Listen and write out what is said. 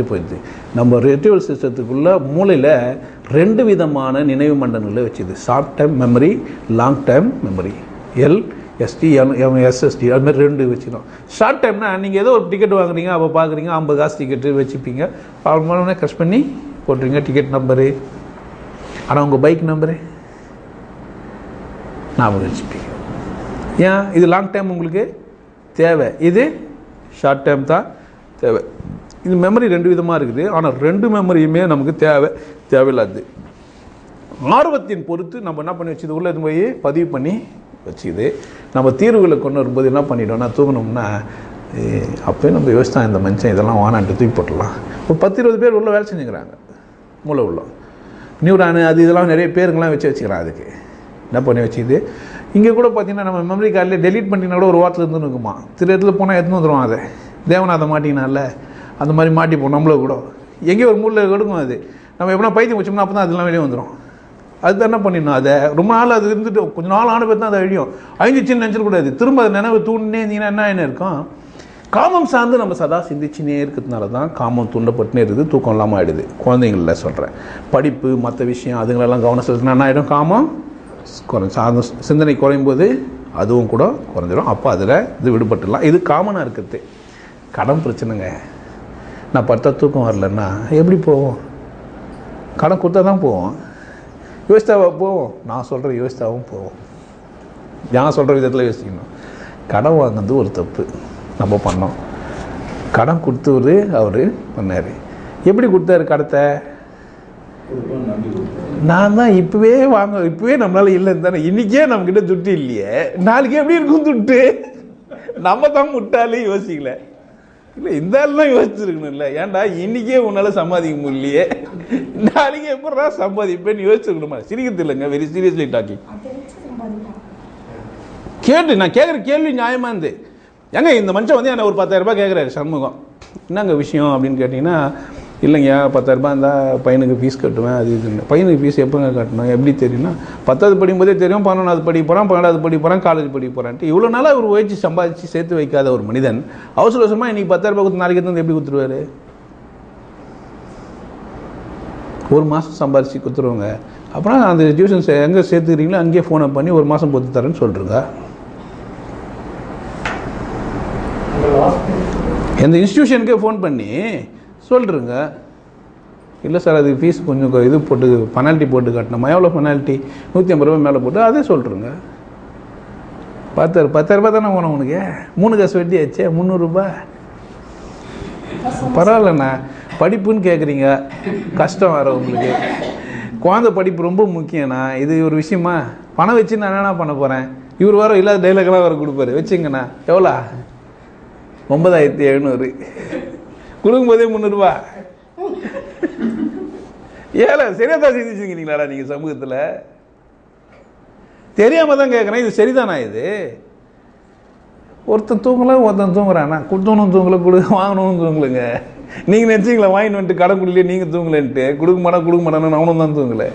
குறைஞ்சி போயிடுது. நம்ம ரெட்டிவல் சிஸ்டத்துக்குள்ள மூளையில் ரெண்டு விதமான நினைவு மண்டலங்களை வச்சுது. Short time memory long time memory L ST SST அது மாதிரி ரெண்டு வச்சுக்கணும் ஷார்ட் டைம்னா நீங்கள் ஏதோ ஒரு டிக்கெட் வாங்குறீங்க அப்போ பார்க்குறீங்க ஐம்பது காசு டிக்கெட்டு வச்சுப்பீங்க. அவங்க கஷ்ட பண்ணி போட்டுறீங்க டிக்கெட் நம்பரு ஆனால் உங்கள் பைக் நம்பரு ஞாபகம் வச்சுப்பீங்க. ஏன்? இது லாங் டைம் உங்களுக்கு தேவை. இது ஷார்ட் டைம் தான் தேவை. இது மெமரி ரெண்டு விதமாக இருக்குது. ஆனால் ரெண்டு மெமரியுமே நமக்கு தேவை தேவையில்லாது ஆர்வத்தின் பொறுத்து நம்ம என்ன பண்ணி வச்சது? உள்ளே போய் பதிவு பண்ணி வச்சுது. நம்ம தீர்வுகளை கொண்டு வரும்போது என்ன பண்ணிட்டோம்னா தூங்கினோம்னா அப்போயும் நம்ம யோசித்தான் இந்த மனுஷன் இதெல்லாம் வானான்ட்டு தூக்கி போட்டலாம் ஒரு பத்து இருபது பேர் உள்ள வேலை செஞ்சுக்கிறாங்க மூளை உள்ள. நியூரானு அது இதெல்லாம் நிறைய பேருங்கெல்லாம் வச்சு வச்சுக்கிறான் அதுக்கு. என்ன பண்ணி வச்சுது? இங்கே கூட பார்த்தீங்கன்னா நம்ம மெமரி கார்டில் டெலீட் பண்ணினா கூட ஒரு வாரத்தில் இருந்து இருக்குமா? திரு இடத்துல போனால் எடுத்துன்னு வந்துடுவோம் அதை. தேவநாதம் மாட்டிங்கனால அந்த மாதிரி மாட்டிப்போம் நம்மள கூட. எங்கேயோ ஒரு மூலையில் கெடுக்கும் அது. நம்ம எப்படின்னா பைத்தியம் வச்சோம்னா அப்போ தான் அதெல்லாம் வெளியே வந்துடும் அது என்ன பண்ணிடணும்? அதை ரொம்ப நாள் அது இருந்துட்டு கொஞ்ச நாள் ஆன பேர் தான் அதை அழியும். அழிஞ்சிச்சின்னு நினச்சிடக்கூடாது திரும்ப அதை நினைவு தூண்டினே இருந்தீங்கன்னா என்ன என்ன இருக்கும்? காமம் சார்ந்து நம்ம சதா சிந்திச்சுனே இருக்கிறதுனால தான் காமம் தூண்டப்பட்டுனே இருக்குது. தூக்கம் இல்லாமல் ஆகிடுது குழந்தைங்கள சொல்கிறேன் படிப்பு மற்ற விஷயம் அதுங்களெல்லாம் கவனம் செலுத்தினா என்ன ஆகிடும் காமம்? குறைஞ்சி சார்ந்த சிந்தனை குறையும் போது அதுவும் கூட குறைஞ்சிடும் அப்போ அதில் இது விடுபட்டுடலாம். இது காமனாக இருக்கிறது. கடன் பிரச்சனைங்க. நான் படுத்தா தூக்கம் வரலன்னா எப்படி போவோம்? கடன் கொடுத்தா தான் போவோம். யோசித்தாவா போவோம்? நான் சொல்கிற யோசித்தாவும் போவோம். நான் சொல்கிற விதத்தில் யோசிக்கணும்? கடன் வாங்கினது ஒரு தப்பு. நம்ம பண்ணோம். கடன் கொடுத்தவர் அவர் பண்ணார். எப்படி கொடுத்தாரு கடத்தை? நான் தான் இப்போவே வாங்க இப்போவே நம்மளால் இல்லைன்னு தானே. இன்றைக்கே நம்மக்கிட்ட துட்டு இல்லையே. நாளைக்கு எப்படி இருக்கும் துட்டு? நம்ம தான் முட்டாளே யோசிக்கல. இல்லை இந்த ஆள்லாம் இல்லை. ஏன்டா இன்னைக்கே உன்னால் சம்பாதிக்க முடியலையே. நாளைக்கு எப்படா சம்பாதிப்பேன்னு யோசிச்சிருக்கணுமா? சிரிக்கிறது இல்லைங்க வெரி சீரியஸ்லி டாக்கிங் கேட்டு நான் கேட்குற கேள்வி நியாயமாக இருந்து. ஏங்க இந்த மனுஷன் வந்து என்ன ஒரு பத்தாயிரரூபா கேட்குறாரு சண்முகம். என்னங்க விஷயம் அப்படின்னு கேட்டிங்கன்னா இல்லைங்கய்யா பத்தாயிரரூபா இருந்தால் பையனுக்கு ஃபீஸ் கட்டுவேன் அது இதுன்னு. பையனுக்கு ஃபீஸ் எப்போங்க கட்டணும்? எப்படி தெரியும்னா பத்தாவது படிக்கும்போதே தெரியும் பன்னெண்டாவது படிக்க போகிறான் பன்னெண்டாவது படிக்க போகிறான் காலேஜ் படிக்க போகிறான்ட்டு இவ்வளோ நாளாக ஒரு உழைச்சி சம்பாதிச்சு சேர்த்து வைக்காத ஒரு மனிதன் அவசர அவசரமாக இன்றைக்கி பத்தாயிரரூபா கொடுத்து நாளைக்கு எடுத்து வந்து எப்படி கொடுத்துருவாரு? ஒரு மாதம் சம்பாதிச்சு கொடுத்துருவாங்க. அப்புறம் அந்த டியூஷன் எங்கே சேர்த்துக்கிறீங்களோ அங்கேயே ஃபோனை பண்ணி ஒரு மாதம் பொறுத்து தரேன்னு சொல்லிருங்க எந்த இன்ஸ்டியூஷனுக்கே ஃபோன் பண்ணி சொல்லிருங்க இல்லை சார் அது ஃபீஸ் கொஞ்சம் இது போட்டு பெனால்ட்டி போட்டு கட்டணுமா? எவ்வளோ பெனால்ட்டி நூற்றி ஐம்பது ரூபாய் மேலே போட்டு அதே சொல்லிருங்க பத்தாயிரம் பத்தாயிரரூபா தானே போனோம் உனக்கு? மூணு காசு வெட்டி ஆச்சே முந்நூறுரூபா பரவாயில்லண்ணா. படிப்புன்னு கேட்குறீங்க கஷ்டம் வர உங்களுக்கு. குழந்தை படிப்பு ரொம்ப முக்கியண்ணா இது ஒரு விஷயமா? பணம் வச்சு நான் என்னென்ன பண்ண போகிறேன் இவர் வர இல்லாத டைலாக்லாம் வர கொடுப்பாரு. வச்சுங்கண்ணா. எவ்வளோ ஒன்பதாயிரத்தி எழுநூறு. கொடுக்கும்போதே முந்நூறுரூவா ஏல சரியா தான் சிந்திச்சுக்கிறீங்களாடா நீங்கள் சமூகத்தில்? தெரியாமல் தான் கேட்குறேன் இது சரிதானா இது? ஒருத்தன் தூங்கல ஒருத்தன் தூங்குறானா? கொடுத்தவனும் தூங்கல கொடு வாங்கணும் தூங்கலுங்க. நீங்கள் நினச்சிங்களா வாங்கிட்டு வந்துட்டு கடை குடிலே நீங்கள் தூங்கலன்ட்டு? கொடுக்க மாட்டா கொடுக்க மாட்டானு அவனும் தான் தூங்கலை.